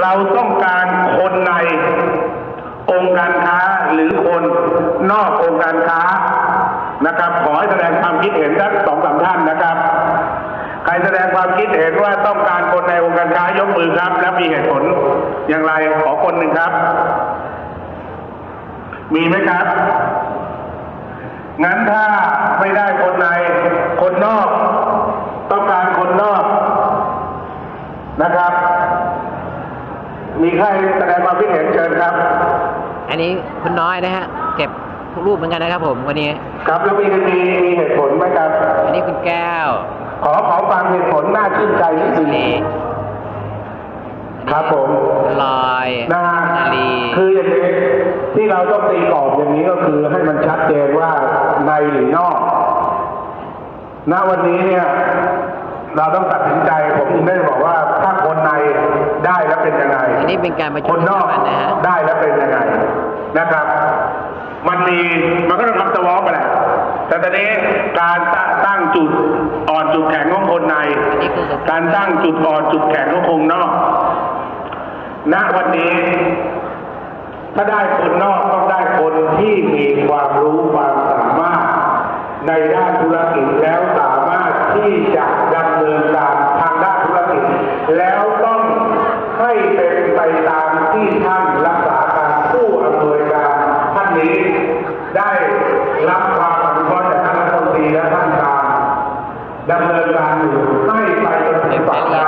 เราต้องการคนในองค์การค้าหรือคนนอกองค์การค้านะครับ ขอให้แสดงความคิดเห็นสักสองสามท่านนะครับ ใครแสดงความคิดเห็นว่าต้องการคนในองค์การค้ายกมือครับ และมีเหตุผลอย่างไรขอคนหนึ่งครับ มีไหมครับ งั้นถ้าไม่ได้คนในคนนอก ต้องการคนนอกนะครับ มีใครแสดงความคิดเห็นเชิญครับ อันนี้คุณน้อยนะฮะ เก็บทุกรูปเหมือนกันนะครับผมวันนี้ ครับแล้วมีมีมีเหตุผลไหมครับ อันนี้คุณแก้ว ขอขอฟังเหตุผลน่าชื่นใจนิดหนึงนี่ครับผมลอยนะฮะนาลีคืออย่างนี้ที่เราต้องตีกรอบอย่างนี้ก็คือให้มันชัดเจนว่าในหรือนอก ณวันนี้เนี่ย เราต้องตัดสินใจผมถึงได้บอกว่าถ้าคนในได้แล้วเป็น ยังไงอันนี้เป็นการประคชุมนนอกสามัญนะฮะได้แล้วเป็นยังไงนะครับ มันมีมันก็ต้องทำสวอปไปแหละแต่ตอนนี้การตตั้งจุดอ่อนจุดแข็งของคนในอันนี้คือการตั้งจุดอ่อนจุดแข็งของคนนอกณวันนี้ ถ้าได้คนนอกต้องได้คนที่มีความรู้ความสามารถในด้านธุรกิจแล้วสามารถที่จะดำ รับความอนุเคราะห์จากท่านรัฐมนตรีและท่านการดำเนินการอยู่ให้ไปจนถึงปากทาง